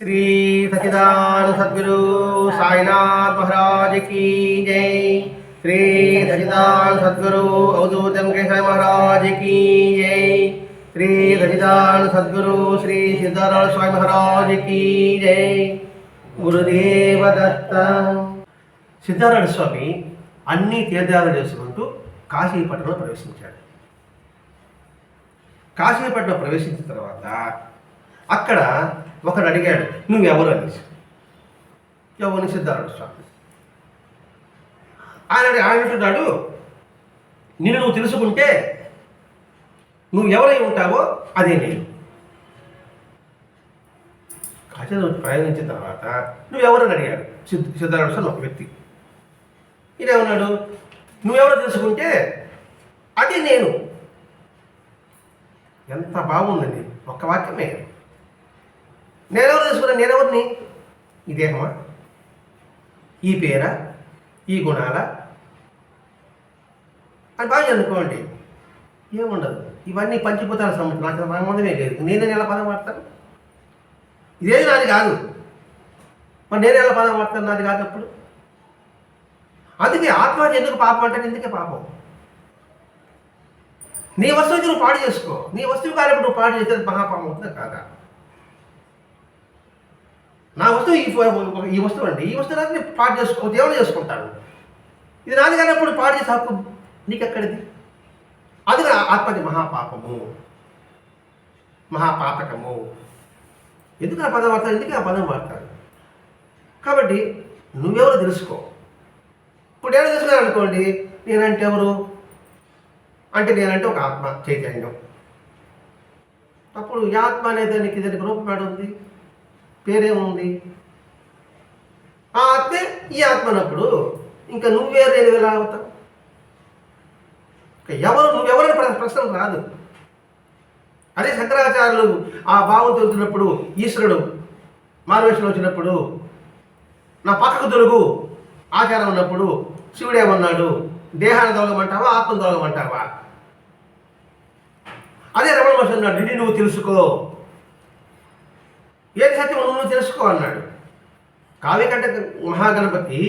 श्री सचिदान सदगुरु साईनाथ महाराज की जय श्री सचिदान सदगुरु अवधूतम केशव महाराज की जय श्री सचिदान सदगुरु श्री सिद्धारायण स्वामी महाराज की जय గురుదేవ దత్త సిద్ధారాయణ స్వామి అన్ని తీర్థయాత్రలు చేసుకుంటూ కాశీపట్నంలో ప్రవేశించాడు కాశీపట్నం ప్రవేశించిన తర్వాత అక్కడ ఒకడు అడిగాడు నువ్వెవరు? అనేసి ఎవరిని సిద్ధారాయణ స్వామి? ఆయన ఆయన అంటున్నాడు నిన్ను నువ్వు తెలుసుకుంటే నువ్వు ఎవరై ఉంటావో అదే నేను. కాశీలో ప్రయాణించిన తర్వాత నువ్వెవరని అడిగాడు సిద్ధ సిద్ధారాయణ స్వామి ఒక వ్యక్తి. ఈయనేమన్నాడు నువ్వెవరో తెలుసుకుంటే అది నేను. ఎంత బాగుందండి ఒక్క వాక్యమే. నేనెవరు తెలుసుకున్నా? నేనెవరిని? ఈ దేహమా? ఈ పేరా? ఈ గుణాల? అని బాగా అనుకోండి ఏముండదు. ఇవన్నీ పంచిపోతాను సంబంధం. నాకు సంబంధమే లేదు. నేనే ఎలా పదం వాడతాను? ఇదేది నాది కాదు. మరి నేను ఎలా పదం వాడతాను? నాది కాదు అప్పుడు. అందుకే ఆత్మహత్య ఎందుకు పాపం అంటే ఎందుకే పాపం? నీ వస్తువు నువ్వు పాడు చేసుకో. నీ వస్తువు కాలేపు నువ్వు పాడు చేసేది మహాపాపం అవుతుందా? కాదా? నా వస్తువు ఈ ఈ వస్తువు అండి. ఈ వస్తువు నాది నేను పాడు చేసుకో దేవుడు చేసుకుంటాడు. ఇది నాది కానప్పుడు పాడు చేసే హక్కు నీకెక్కడిది? అది నా ఆత్మది మహాపాపము. మహాపాతకము ఎందుకు ఆ పదం వాడతారు? ఎందుకు ఆ పదం వాడతారు? కాబట్టి నువ్వెవరు తెలుసుకో. ఇప్పుడు ఏమైనా తెలుసుకున్నాను అనుకోండి నేనంటే ఎవరు? అంటే నేనంటే ఒక ఆత్మ చైతన్యం. అప్పుడు ఈ ఆత్మ అనేది దానికి దానికి రూపం ఉంది పేరేముంది ఆ ఆత్మే ఈ ఆత్మ అన్నప్పుడు ఇంకా నువ్వే నేను ఎలా అవుతావు ఇంకా ఎవరు నువ్వెవరని ప్రశ్న రాదు. అదే శంకరాచార్యులు ఆ భావం తెలుతున్నప్పుడు ఈశ్వరుడు మారువేషంలో వచ్చినప్పుడు నా పక్కకు తొలుగు ఆచారం ఉన్నప్పుడు శివుడేమన్నాడు దేహాన్ని తొలగమంటావా ఆత్మను తొలగమంటావా? అదే రమణ మహర్షి అన్నాడు నిన్ను నువ్వు తెలుసుకో. ఏది సత్యం నువ్వు తెలుసుకో అన్నాడు కావ్యకంఠ మహాగణపతి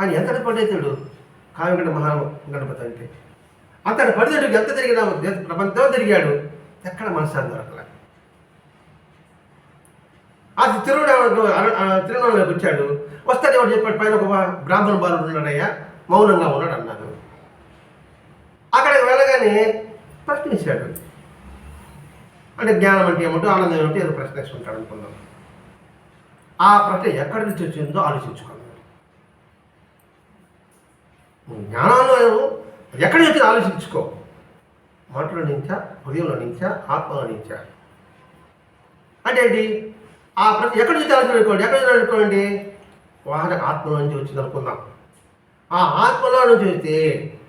ఆయన ఎంతటి పండితుడు కావ్యకంఠ మహా గణపతి అంటే. అతడు పండితుడికి ఎంత తిరిగినా ప్రపంచం తిరిగాడు ఎక్కడ మనసాన్ని దొరకలే. అది తిరువణ తిరువణంలోకి వచ్చాడు. వస్తాడు ఎవరు చెప్పాడు పైన ఒక బ్రాహ్మణ బాలుడు ఉన్నాడయ్యా మౌనంగా ఉన్నాడు అన్నాడు. అక్కడికి వెళ్ళగానే ప్రశ్నించాడు. అంటే జ్ఞానం అంటే ఏమిటో ఆనందం ఏమిటో ఏదో ప్రశ్నిస్తుంటాడు అనుకుందాం. ఆ ప్రశ్న ఎక్కడి నుంచి వచ్చిందో ఆలోచించుకోండి జ్ఞానంలో ఎక్కడి నుంచి ఆలోచించుకో. మాటలో నుంచా హృదయంలో నుంచా ఆత్మలో నుంచా. అంటే ఏంటి? ఆ ప్రతి ఎక్కడి నుంచి ఆలోచించుకోండి అనుకోండి ఎక్కడి నుంచి అనుకోండి వాహన ఆత్మలో నుంచి వచ్చింది అనుకుందాం. ఆ ఆత్మలో నుంచి వస్తే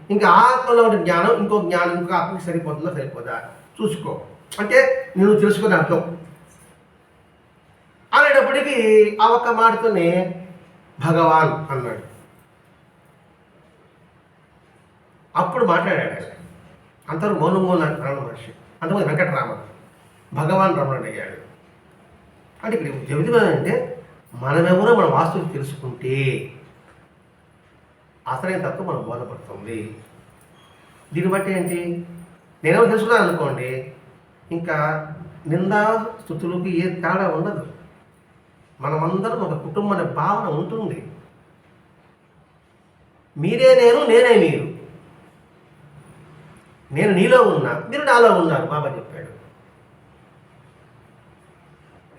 ఇంకా ఆత్మలో ఉండే జ్ఞానం ఇంకో జ్ఞానం ఇంకో ఆత్మకి సరిపోతుందా సరిపోదా? చూసుకో. అంటే నువ్వు తెలుసుకుని అర్థం అనేటప్పటికీ ఆ ఒక్క మాటతోనే భగవాన్ అన్నాడు. అప్పుడు మాట్లాడాడు ఆయన. అంతరు మౌనంగా ఉన్నాడు రమణ మహర్షి. అంతమంది వెంకటరామ. భగవాన్ రమణ అయ్యాడు అంటే ఇక్కడ చెబుతున్నా అంటే మనమెవరో మన వాస్తువు తెలుసుకుంటే అసలైన తత్వం మనం బోధపడుతుంది. దీన్ని బట్టి ఏంటి? నేనేమో తెలుసుకున్నాను అనుకోండి ఇంకా నిందా స్థుతులకు ఏ తేడా ఉండదు. మనమందరం ఒక కుటుంబం అనే భావన ఉంటుంది. మీరే నేను నేనే మీరు. నేను నీలో ఉన్నా మీరు నాలో ఉన్నారు బాబా చెప్పాడు.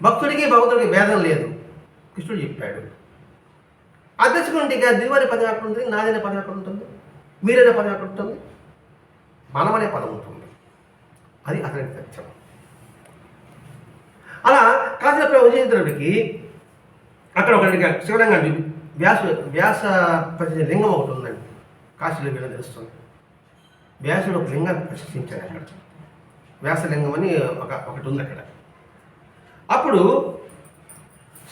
భక్తుడికి భక్తుడికి భేదం లేదు కృష్ణుడు చెప్పాడు. అధ్యక్షుడికి ఇక పదం ఎక్కడ ఉంటుంది? నాదనే పదం ఎక్కడ ఉంటుంది? మీరనే పదం ఎక్కడ ఉంటుంది? మనమనే పదం ఉంటుంది. అది అతని సత్యం. అలా కాశీలో విజయేంద్రుడికి అక్కడ ఒకటి శివలింగం చూపి వ్యాస వ్యాస ప్రతి లింగం ఒకటి ఉందండి. కాశీలో వీళ్ళని తెలుస్తుంది. వ్యాసుడు ఒక లింగాన్ని ప్రశంసించాడు అక్కడ. వ్యాసలింగం అని ఒక ఒకటి ఉంది అక్కడ. అప్పుడు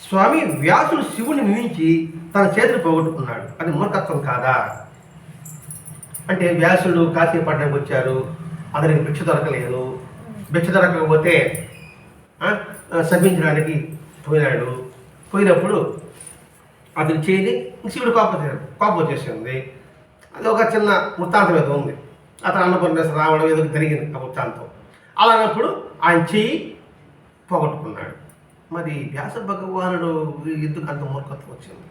స్వామి వ్యాసుడు శివుని మించి తన చేతులు పోగొట్టుకున్నాడు. అది మూర్ఖత్వం కాదా? అంటే వ్యాసుడు కాశీపట్నంకి వచ్చారు. అతనికి భిక్ష దొరకలేదు. భిక్ష దొరకకపోతే ఆ, పోయినాడు. పోయినప్పుడు అతను చేయని శివుడు కోపం కోపం వచ్చేసింది. అది ఒక చిన్న వృత్తాంతం ఏదో ఉంది. అతను అన్నపూర్ణేశ్వర రావడం ఏదో జరిగింది ఆ వృత్తాంతం. అలా ఆయన చెయ్యి పోగొట్టుకున్నాడు. మరి వ్యాస భగవానుడు ఎందుకు అంత మూర్ఖత్వం వచ్చింది?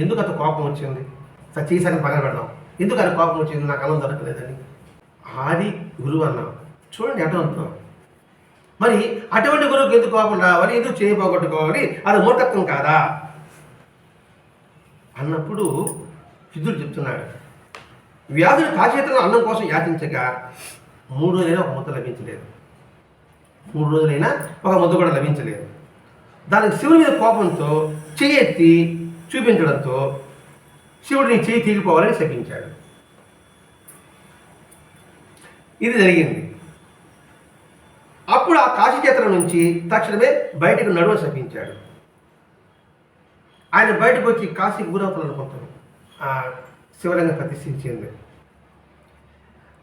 ఎందుకు అంత కోపం వచ్చింది? సతీసారి పక్కన పెడదాం. ఎందుకు అంత కోపం వచ్చింది? నాకు అన్నం దొరకలేదని. ఆది గురువు అన్నాం. చూడండి ఎట్లా మరి అటువంటి గురువుకి ఎందుకు కోపం రావాలి? ఎందుకు చేయబోగొట్టుకోవాలి? అది మూర్ఖత్వం కాదా? అన్నప్పుడు విధుడు చెప్తున్నాడు. వ్యాధుడు కాచేతను అన్నం కోసం యాచించగా మూడు రోజులైనా ఒక ముద్ద లభించలేదు. మూడు రోజులైనా ఒక ముద్ద కూడా లభించలేదు. దానికి శివుని మీద కోపంతో చెయ్యి ఎత్తి చూపించడంతో శివుడిని చేయి తీగిపోవాలని శపించాడు. ఇది జరిగింది. అప్పుడు ఆ కాశీక్షేత్రం నుంచి తక్షణమే బయటకు నడువ శపించాడు. ఆయన బయటకు వచ్చి కాశీ గురవుతాలనుకుంటాడు ఆ శివలింగం ప్రతిష్ఠించింది.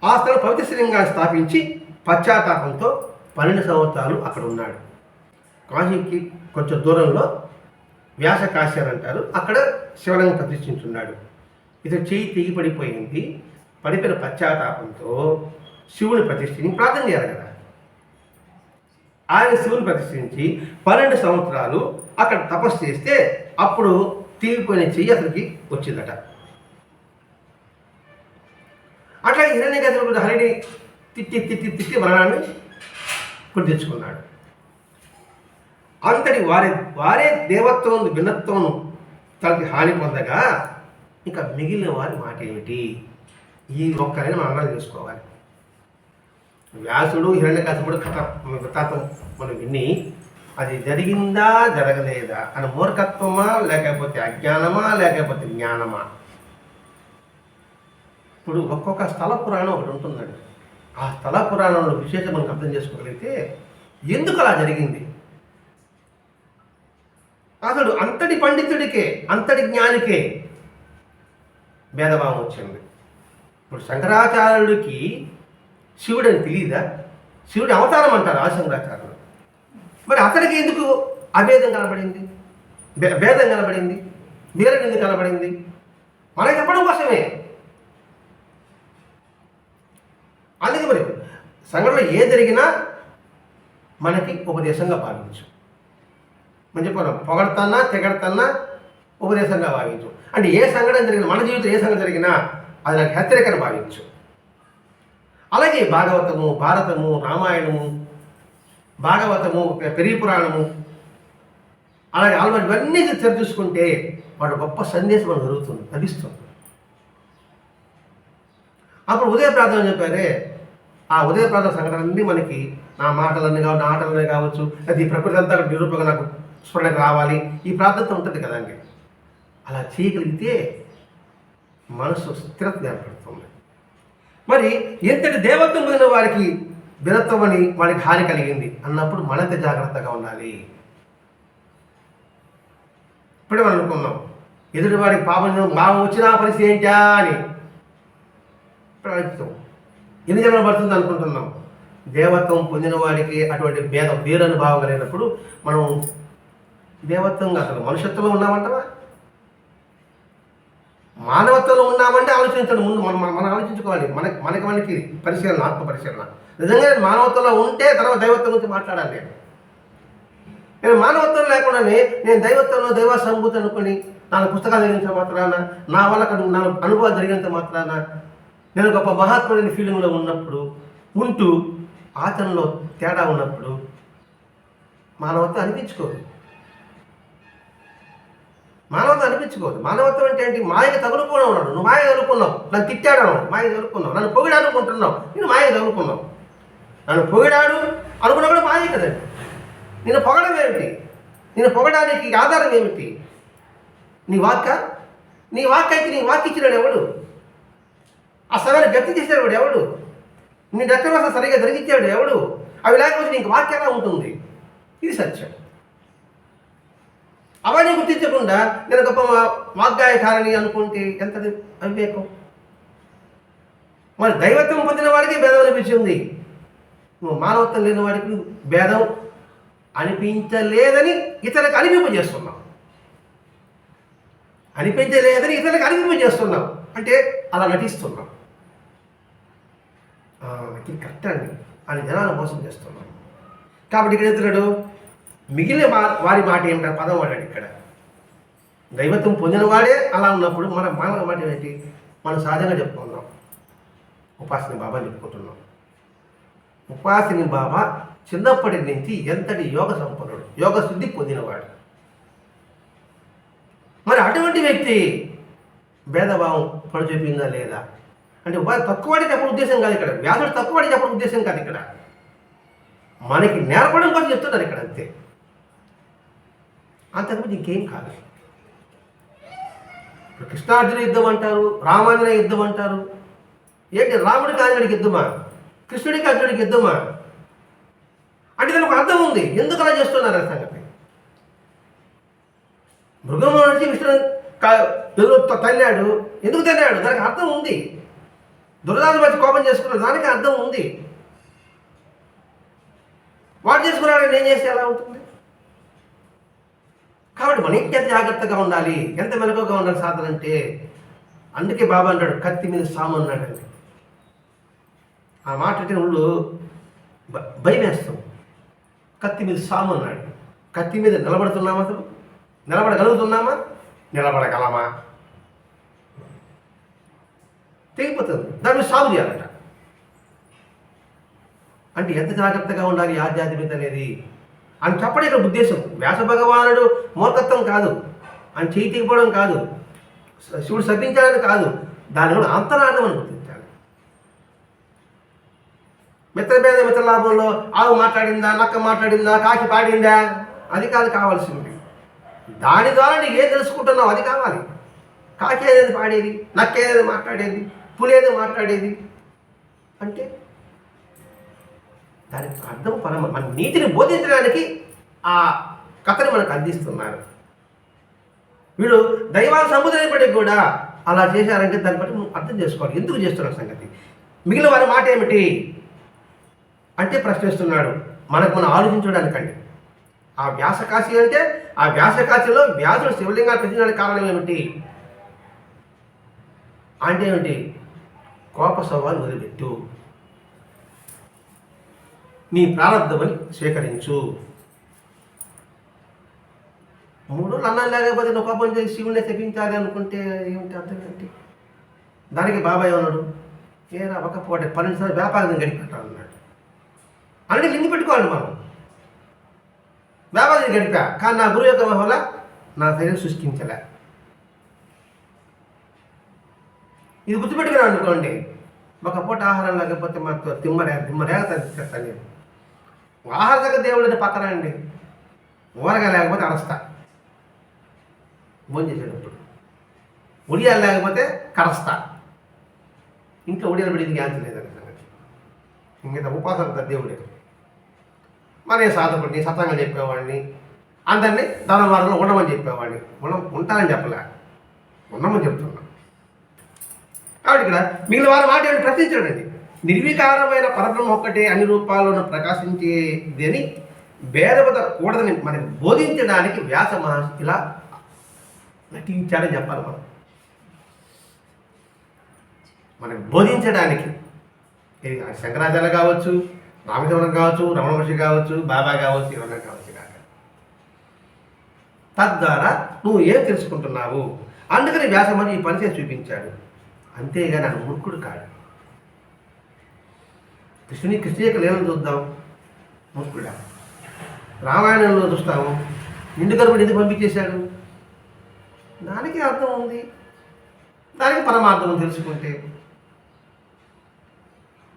ఆ స్థలం పవిత్ర శివలింగాన్ని స్థాపించి పశ్చాత్తాపంతో పన్నెండు సంవత్సరాలు అక్కడ ఉన్నాడు. కాశీకి కొంచెం దూరంలో వ్యాస కాశీ అని అంటారు. అక్కడ శివలింగం ప్రతిష్ఠించున్నాడు. ఇతను చేయి తెగి పడిపోయింది. పడిపోయిన పశ్చాత్తాపంతో శివుని ప్రతిష్ఠించి ప్రార్థన చేయాలి కదా. ఆయన శివుని ప్రతిష్ఠించి పన్నెండు సంవత్సరాలు అక్కడ తపస్సు చేస్తే అప్పుడు తీరిపోయిన చెయ్యి అతనికి వచ్చిందట. అట్లా హిరణ్య గదులు హరిని తిట్టి తిట్టి తిట్టి మరణాన్ని గుర్తించుకున్నాడు తెచ్చుకున్నాడు. అంతటి వారే వారే దేవత్వం భిన్నత్వం తనకి హాని పొందగా ఇంకా మిగిలిన వారి మాట ఏమిటి ఈ ఒక్కరైనా మనం అర్థం చేసుకోవాలి. వ్యాసుడు హిరణ్యకశపుడు కథ. వృత్తాంతం మనం విని అది జరిగిందా జరగలేదా? అని మూర్ఖత్వమా లేకపోతే అజ్ఞానమా లేకపోతే జ్ఞానమా? ఇప్పుడు ఒక్కొక్క స్థల పురాణం ఒకటి ఉంటుందండి. ఆ స్థల పురాణంలో విశేషం మనకు అర్థం చేసుకోగలిగితే ఎందుకు అలా జరిగింది? అతడు అంతటి పండితుడికే అంతటి జ్ఞానికే భేదభావం వచ్చింది. ఇప్పుడు శంకరాచార్యుడికి శివుడు అని తెలియదా శివుడి అవతారం అంటారు ఆశంకరాచార్యులు మరి అతనికి ఎందుకు అభేదం కనబడింది? భేదం కనబడింది? వేరే ఎందుకు కనబడింది? మనకి చెప్పడం కోసమే. అందుకే మరి సంఘటనలో ఏ జరిగినా మనకి ఉపదేశంగా భావించు. మనం చెప్పాను పొగడతన్నా తెగడతన్నా ఉపదేశంగా భావించు. అంటే ఏ సంఘటన జరిగినా మన జీవితం ఏ సంఘటన జరిగినా అది నాకు హెచ్చరికను భావించు. అలాగే భాగవతము భారతము రామాయణము భాగవతము పెరిగి పురాణము అలాగే ఆల్రెడీ ఇవన్నీ చర్చించుకుంటే చూసుకుంటే వాడు గొప్ప సందేశం మనకు జరుగుతుంది లభిస్తుంది. అప్పుడు ఉదయ ప్రార్థన చెప్పారే ఆ ఉదయ ప్రార్థన సంఘటనలన్నీ మనకి నా మాటలన్నీ కావచ్చు నా ఆటలన్నీ కావచ్చు అది ప్రకృతి అంతా కూడా నాకు స్ఫురణకు రావాలి ఈ ప్రార్థనతో ఉంటుంది కదండి అలా చేయగలిగితే మనసు స్థిరత ఏర్పడుతుంది. మరి ఎంతటి దేవత్వం ఉన్న వారికి భిన్నత్వం అని వాడికి హాని కలిగింది? అన్నప్పుడు మనంత జాగ్రత్తగా ఉండాలి. ఇప్పుడే మనం అనుకున్నాం. ఎదుటి వాడికి పాపం మా వచ్చిన పరిస్థితి ఏంటా అని ఇప్పుడు అడుగుతాం ఎన్ని జన్మలు పడుతుంది అనుకుంటున్నాం? దేవత్వం పొందిన వాడికి అటువంటి భేదం వేరు అనుభావం కలిగినప్పుడు మనం దేవత్వంగా అసలు మనుషత్వంలో ఉన్నామంటావా? మానవత్వంలో ఉన్నామంటే ఆలోచించండి. ముందు మనం మనం- ఆలోచించుకోవాలి. మనకి మనకి మనకి పరిశీలన ఆత్మ పరిశీలన నిజంగా నేను మానవత్వంలో ఉంటే తర్వాత దైవత్వం గురించి మాట్లాడాలి నేను. నేను మానవత్వం లేకుండానే నేను దైవత్వంలో దైవ సంభూతి అనుకుని నాలుగు పుస్తకాలు జరిగినంత మాత్రాన నా వల్ల నా అనుభవాలు జరిగినంత మాత్రాన నేను గొప్ప మహాత్ముడైన ఫీలింగ్లో ఉన్నప్పుడు ఉంటూ ఆచరణలో తేడా ఉన్నప్పుడు మానవత్వం అనిపించుకోదు. మానవత అనిపించుకోదు. మానవత్వం అంటే ఏంటి? మాయకి తగులుకుని ఉన్నాడు. నువ్వు మాయ తగులుకున్నావు. నన్ను తిట్టాడు మాయ తగులుకున్నావు. నన్ను పొగిడాడు అనుకుంటున్నావు. నేను మాయ తగులుకున్నావు. నన్ను పొగిడాడు అనుకున్నా కూడా మాయ కదండి నిన్ను పొగడం ఏమిటి? నిన్ను పొగడానికి ఆధారం ఏమిటి? నీ వాక్క? నీ వాక్యానికి నీ వాక్ ఇచ్చినాడు ఎవడు? ఆ సమయాన్ని వ్యక్తి చేసేవాడు ఎవడు? నీ రక్తవాస సరిగా జరిగించాడు ఎవడు? అవి లేకపోతే నీకు వాక్య ఎలా ఉంటుంది? ఇది సత్యం. అవన్నీ గుర్తించకుండా నేను గొప్ప వాగ్గాయకారని అనుకుంటే ఎంత అవివేకం? మరి దైవత్వం పొందిన వాడికి భేదం అనిపించింది. నువ్వు మానవత్వం లేని వాడికి భేదం అనిపించలేదని ఇతరులకు అనిపింపజేస్తున్నావు అనిపించలేదని ఇతరులకు అనిపింపజేస్తున్నావు అంటే అలా నటిస్తున్నాం ఇది కరెక్ట్ అండి. అని జనాలు మోసం చేస్తున్నాం కాబట్టి ఇక్కడ ఎత్తున్నాడు మిగిలిన వారి మాట ఏమిటో పదం వాడాడు ఇక్కడ. దైవత్వం పొందినవాడే అలా ఉన్నప్పుడు మన మానవ మాట ఏంటి? మనం సహజంగా చెప్పుకుందాం ఉపాసని బాబా చెప్పుకుంటున్నాం. ఉపాసిని బాబా చిన్నప్పటి నుంచి ఎంతటి యోగ సంపన్నుడు యోగ శుద్ధి పొందినవాడు. మరి అటువంటి వ్యక్తి భేదభావం పడు లేదా? అంటే ఉపాధి తక్కువడి చెప్పడం ఉద్దేశం కాదు ఇక్కడ. వ్యాధుడు తక్కువడి చెప్పడం ఉద్దేశం కాదు ఇక్కడ. మనకి నేర్పడం కోసం చెప్తున్నారు ఇక్కడ అంతే. అంతకుమించి ఇంకేం కాదు. ఇప్పుడు కృష్ణార్జున యుద్ధం అంటారు రామాంజనేయ యుద్ధం అంటారు. ఏంటి రాముడికి ఆంజనేయుడికి యుద్ధమా? కృష్ణుడికి అర్జునుడికి యుద్ధమా? అంటే దానికి ఒక అర్థం ఉంది. ఎందుకు అలా చేస్తున్నారు ఆ సంగతి మృగం నుంచి విష్ణు ఎదురు తన్నాడు. ఎందుకు తన్నాడు? దానికి అర్థం ఉంది. దురదాలు వచ్చి కోపం చేసుకున్నాడు. దానికి అర్థం ఉంది. వాడు చేసుకున్నాడు నేను చేస్తే ఎలా ఉంటుంది? కాబట్టి మనం ఎంత జాగ్రత్తగా ఉండాలి? ఎంత మెలకుగా ఉండాలి సాధన అంటే? అందుకే బాబా అన్నాడు కత్తి మీద సాము అన్నాడండి ఆ మాట అంటే వాళ్ళు భయం వేస్తాం. కత్తి మీద సాము అన్నాడు. కత్తి మీద నిలబడుతున్నామా అసలు? నిలబడగలుగుతున్నామా? నిలబడగలమా? తెగిపోతుంది. దాన్ని సాగు చేయాలట. అంటే ఎంత జాగ్రత్తగా ఉండాలి ఆధ్యాత్మికత అనేది? అని చెప్పడం ఇక్కడ ఉద్దేశం. వ్యాస భగవానుడు మూర్ఖత్వం కాదు. అని చేయి తెగిపోవడం కాదు. శివుడు శపించాలని కాదు. దాని కూడా అంతరార్థం అని గుర్తించాలి. మిత్రభేద మిత్రలాభంలో ఆవు మాట్లాడిందా నక్క మాట్లాడిందా కాకి పాడిందా? అది కాదు కావాల్సింది. దాని ద్వారా నీకు ఏం తెలుసుకుంటున్నావు? అది కావాలి. కాకి ఏదేది పాడేది నక్క ఏదేది మాట్లాడేది పులేది మాట్లాడేది. అంటే దానికి అర్థం పరమ మన నీతిని బోధించడానికి ఆ కథను మనకు అందిస్తున్నారు. వీడు దైవాల సముద్రపడికి కూడా అలా చేశారంటే దాన్ని బట్టి అర్థం చేసుకోవాలి. ఎందుకు చేస్తున్నారు సంగతి? మిగిలిన వారి మాట ఏమిటి? అంటే ప్రశ్నిస్తున్నాడు మనకు మనం ఆలోచించడానికండి. ఆ వ్యాసకాశి అంటే ఆ వ్యాసకాశిలో వ్యాసుడు శివలింగాలు పెట్టినడానికి కారణం ఏమిటి? అంటే ఏమిటి? కోప సవాలు వదిలిపెట్టు. నీ ప్రారంధమని స్వీకరించు. మూడు రోజులు అన్నం లేకపోతే నువ్వు పాపం చేసి శివుణ్ణి తెప్పించాలి అనుకుంటే ఏమిటి అర్థం ఏంటి? దానికి బాబాయ్ అన్నాడు ఏరా ఒక పూట పన్నెండు సార్లు వ్యాపారం గడిపెట్టాలి అన్నాడు. అంటే లింగి పెట్టుకోవాలి మనం. వ్యాపారం గడిపా కానీ నా గురువు యొక్క వల్ల నా శరీరం సృష్టించలే. ఇది గుర్తుపెట్టుకున్నాను అనుకోండి ఒక పూట ఆహారం లేకపోతే మాకు తిమ్మరే తిమ్మరే తెస్తాను నేను ఆహార దగ్గర దేవుడు పక్కన అండి ఊరగా లేకపోతే అరస్తా. భోజనం చేసేటప్పుడు. ఉడియాలు లేకపోతే కరస్తా. ఇంట్లో ఉడియాలు పెడితే జ్ఞానం లేదని సంగతి. ఇంకా ఉపాసన దేవుడే మరి సాధపడి సతంగా చెప్పేవాడిని అందరినీ ధనవారంలో ఉండమని చెప్పేవాడిని. ఉండ ఉంటానని చెప్పలే. ఉండమని చెప్తున్నా. కాబట్టి ఇక్కడ మిగిలిన వారు మాట ఏమిటి ప్రశ్నించడండి నిర్వికారమైన పరబ్రహ్మ ఒక్కటే అన్ని రూపాల్లోనూ ప్రకాశించేది అని కూడదని మనకి బోధించడానికి వ్యాస మహర్షి ఇలా నటించాడని చెప్పాలి మనం. మనకు బోధించడానికి శంకరాచార్య కావచ్చు రామచంద్రం కావచ్చు రమణ మహర్షి కావచ్చు బాబా కావచ్చు ఎవరైనా కావచ్చు కాక. తద్వారా నువ్వు ఏం తెలుసుకుంటున్నావు? అందుకని వ్యాసమని ఈ పని చేసి చూపించాడు. అంతేగాని ఆయన మూర్ఖుడు కాడు. కృష్ణుని కృష్ణ యొక్క లీలను చూద్దాం. మూర్ఖుడా. రామాయణంలో చూస్తాము. నిండు గర్భుడు ఎందుకు పంపించేశాడు? దానికి అర్థం ఉంది. దానికి పరమార్థం తెలుసుకుంటే.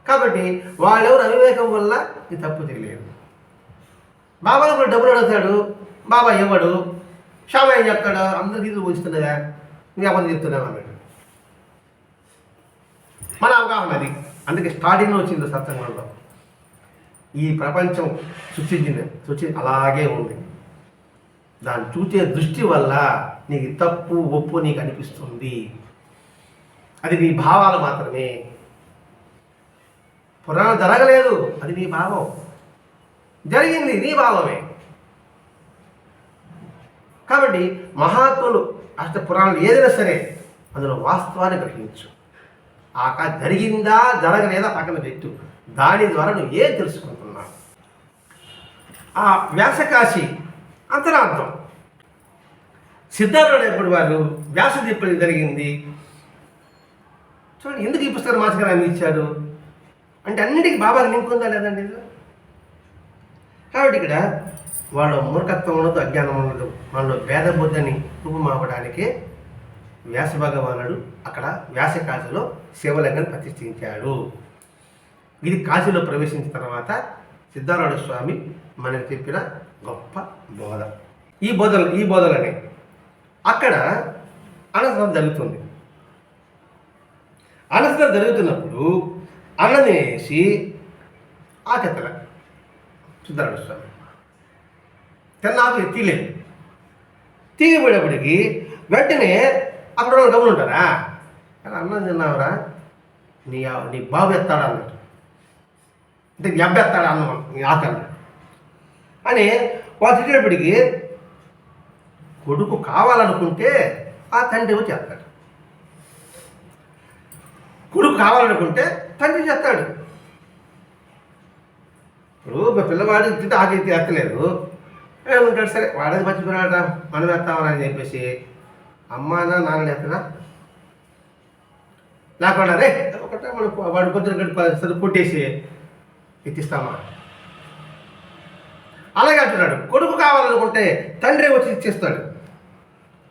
కాబట్టి వాళ్ళెవరు అవివేకం వల్ల ఇది తప్పు తెలియదు. బాబాను కూడా డబ్బులు అడుగుతాడు. బాబా ఇవ్వడు. షామా ఏం చెప్తాడు? అందరు గీతలు పోయిస్తున్నదా ఇంకా అబద్ధం చెప్తున్నావు అన్నాడు మన అవగాహన అది. అందుకే స్టార్టింగ్లో వచ్చింది సత్సంగంలో ఈ ప్రపంచం సృష్టించింది. సృష్టి అలాగే ఉంది. దాన్ని చూసే దృష్టి వల్ల నీకు తప్పు ఒప్పు నీకు అనిపిస్తుంది. అది నీ భావాలు మాత్రమే. పురాణం జరగలేదు. అది నీ భావం. జరిగింది నీ భావమే. కాబట్టి మహాత్ములు అష్ట పురాణాలు ఏదైనా సరే అందులో వాస్తవాన్ని గ్రహించు. ఆక జరిగిందా జరగలేదా పక్కన పెట్టు. దాని ద్వారా నువ్వు ఏం తెలుసుకుంటున్నావు? ఆ వ్యాసకాశి అంతరార్థం. సిద్ధార్థుడు వారు? వ్యాసది చెప్పడం జరిగింది. చూడండి ఎందుకు ఈ పుస్తకం మాసకరాన్ని ఇచ్చాడు అంటే అన్నిటికీ బాబాకి లింక్ ఉందా లేదండి కాబట్టి ఇక్కడ వాళ్ళ మూర్ఖత్వం ఉండదు అజ్ఞానం ఉండదు మనలో భేద బుద్ధిని రూపమాపడానికి వ్యాస భగవానుడు అక్కడ వ్యాస కాశీలో శివలింగాన్ని ప్రతిష్ఠించాడు. ఇది కాశీలో ప్రవేశించిన తర్వాత సిద్ధారాయణ స్వామి మనకు చెప్పిన గొప్ప బోధ. ఈ బోధలు ఈ బోధలనే అక్కడ అనంతరం జరుగుతుంది. అనంతరం జరుగుతున్నప్పుడు అన్నం వేసి ఆకెత్తల సిద్ధారాయణ స్వామి. తిన్నాకు తీయలేదు తీయబడేప్పటికి వెంటనే అక్కడ వాళ్ళు గమని ఉంటారా? అన్నం తిన్నావురా. నీ నీ బాబు ఎత్తాడా అన్నట్టు. అంటే నీ అన్నం నీ ఆకలి అని వాళ్ళు తినేటప్పటికి కొడుకు కావాలనుకుంటే ఆ తండ్రి చేస్తాడు. కొడుకు కావాలనుకుంటే తండ్రి చేస్తాడు. ఇప్పుడు మా పిల్లవాడు తింటే ఆకలి ఎత్తలేదు. ఏమంటాడు? సరే వాడేది మర్చిపోయినాడ మనం ఎత్తామని అని చెప్పేసి అమ్మా నాన్న ఎత్తనా లేకుండా రే ఒకటే మనం వాడు పొద్దున గడిప కొట్టేసి పుట్టేసి ఎత్తిస్తామా? అలాగే అంటున్నాడు. కొడుకు కావాలనుకుంటే తండ్రి వచ్చి ఇచ్చేస్తాడు.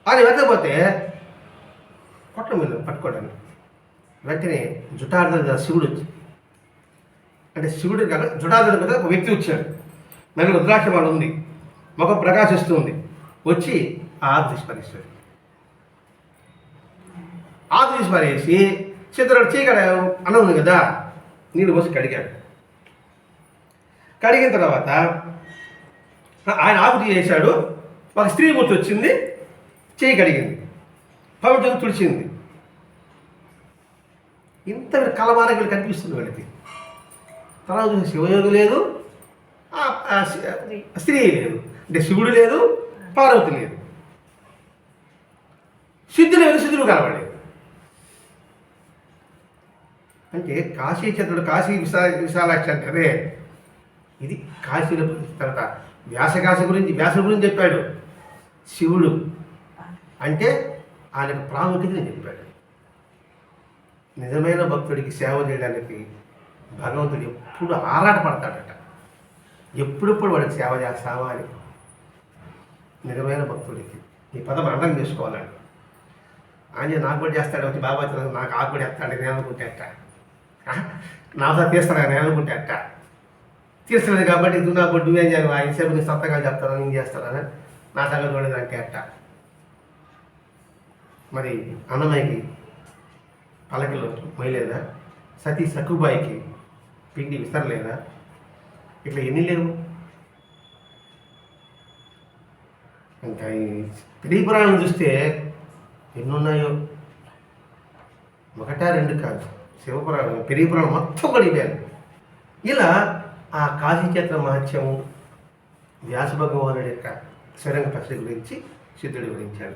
అది వెతకపోతే కొట్ల మీద పట్టుకోవడానికి. వెంటనే జుటార్ధన శివుడు వచ్చి అంటే శివుడు కాక జుటార్ధన కదా ఒక వ్యక్తి వచ్చాడు. నన్ను రుద్రాక్ష వాళ్ళు ఉంది. ముఖం ప్రకాశిస్తుంది వచ్చి ఆ ఆకు చిత్రుడు చీకడ అన్నం ఉంది కదా నీళ్ళు పోసి కడిగాడు. కడిగిన తర్వాత ఆయన ఆకు చేశాడు. ఒక స్త్రీ మూర్తి వచ్చింది. చేయి కడిగింది తుడిచింది. ఇంత కలమానకి కనిపిస్తుంది వీళ్ళకి. తర్వాత శివయోగి లేదు స్త్రీ. లేదు. అంటే శివుడు లేదు పార్వతి లేదు. సిద్ధులు లేదు సిద్ధులు కనబడలేదు అంటే కాశీ చంద్రుడు కాశీ విశా విశాలాక్షి అంటారే ఇది కాశీలో తర్వాత వ్యాసకాశ గురించి వ్యాస గురించి చెప్పాడు. శివుడు అంటే ఆయనకు ప్రాముఖ్యతని చెప్పాడు నిజమైన భక్తుడికి సేవ చేయడానికి భగవంతుడు ఎప్పుడు ఆరాటపడతాడట. ఎప్పుడెప్పుడు వాడికి సేవ చేస్తావా అని. నిజమైన భక్తుడికి ఈ పదం అర్థం చేసుకోవాలండి. ఆయన నాకు కూడా చేస్తాడు వచ్చి బాబా చదువు నాకు ఆకు కూడా ఎత్తాడు నేను అనుకుంటే అట్ట నా సార్ తీస్తాడు నేను అనుకుంటే అట్ట తీస్తున్నాడు కాబట్టి ఇది నాకు నువ్వేం చేయాలి ఆ ఇసేపు నీ సొంతంగా చెప్తాను నేను చేస్తానని నా సంగతి చూడదు అంటే అట్ట మరి అన్నమయ్యకి పలకలు మొయ్యలేదా సతీ సక్కుబాయికి పిండి విసరలేదా? ఇట్లా ఎన్ని లేవు? ఇంకా ఈ పురాణం చూస్తే ఎన్ని ఉన్నాయో ఒకటా రెండు కాదు. శివపురాణం పెరిగిపురాణం మొత్తం గడిపారు ఇలా ఆ కాశీచేత్ర మహత్యము వ్యాస భగవానుడి యొక్క స్వరంగ పక్షి గురించి సిద్ధుడు వివరించాడు